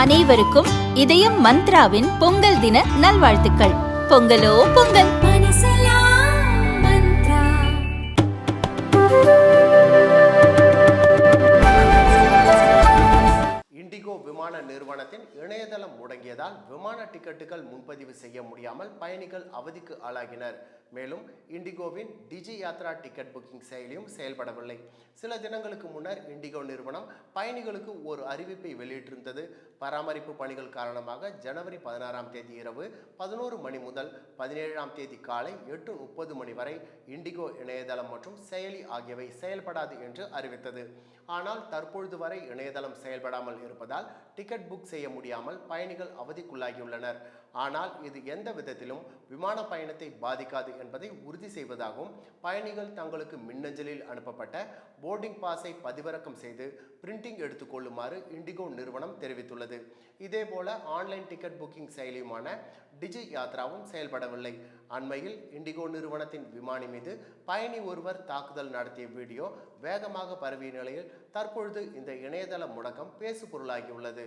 அனைவருக்கும் இதயம் மந்த்ராவின் பொங்கல் தின நல்வாழ்த்துக்கள். பொங்கலோ பொங்கல். இண்டிகோ விமான நிறுவனத்தின் இணையதளம் முடங்கியதால் விமான டிக்கெட்டுகள் முன்பதிவு செய்ய முடியாமல் பயணிகள் அவதிக்கு ஆளாகினர். மேலும் இண்டிகோவின் டிஜி யாத்ரா டிக்கெட் புக்கிங் செயலியும் செயல்படவில்லை. சில தினங்களுக்கு முன்னர் இண்டிகோ நிறுவனம் பயணிகளுக்கு ஒரு அறிவிப்பை வெளியிட்டிருந்தது. பராமரிப்பு பணிகள் காரணமாக ஜனவரி பதினாறாம் தேதி இரவு பதினோரு மணி முதல் பதினேழாம் தேதி காலை எட்டு முப்பது மணி வரை இண்டிகோ இணையதளம் மற்றும் செயலி ஆகியவை செயல்படாது என்று அறிவித்தது. ஆனால் தற்பொழுது வரை இணையதளம் செயல்படாமல் இருப்பதால் டிக்கெட் புக் செய்ய முடியாமல் பயணிகள் அவதிக்குள்ளாகியுள்ளனர். ஆனால் இது எந்த விதத்திலும் விமான பயணத்தை பாதிக்காது என்பதை உறுதி செய்வதாகவும் பயணிகள் தங்களுக்கு மின்னஞ்சலில் அனுப்பப்பட்ட போர்டிங் பாஸை பதிவிறக்கம் செய்து பிரிண்டிங் எடுத்துக்கொள்ளுமாறு இண்டிகோ நிறுவனம் தெரிவித்துள்ளது. இதேபோல ஆன்லைன் டிக்கெட் புக்கிங் செயலியுமான டிஜி யாத்ராவும் செயல்படவில்லை. அண்மையில் இண்டிகோ நிறுவனத்தின் விமானி மீது பயணி ஒருவர் தாக்குதல் நடத்திய வீடியோ வேகமாக பரவிய நிலையில் தற்பொழுது இந்த இணையதள முடக்கம் பேசு பொருளாகியுள்ளது